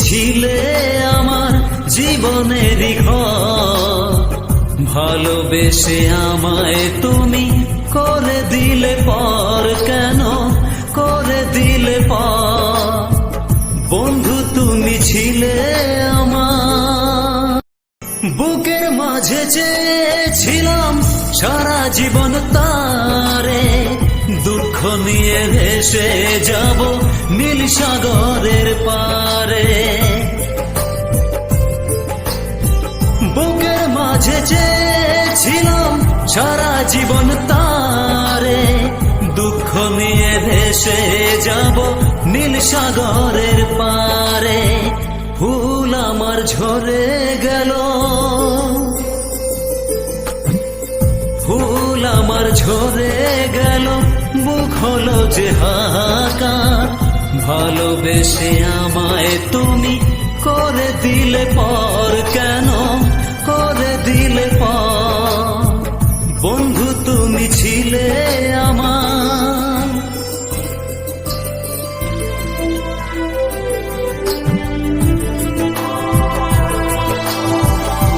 ছিলে আমার জীবনেরই ঘর। ভালোবেসে আমায় তুমি করে দিলে পর। কেন করে দিলে পর? বন্ধু, তুমি ছিলে আমার। বুকের মাঝে চেয়েছিলাম সারা জীবন তারে। দুঃখ নিয়ে ভেসে যাব নীল সাগরের মাঝে চেয়েছিলাম সারা জীবন তারে। দুঃখ নিয়ে ভেসে যাব নীল সাগরের পারে। ফুল আমার ঝরে গেল। ফুল আমার ঝরে গেল। মুখ হলো যে হাহাকার। ভালোবেসে আমায় তুমি করে দিলে পর করে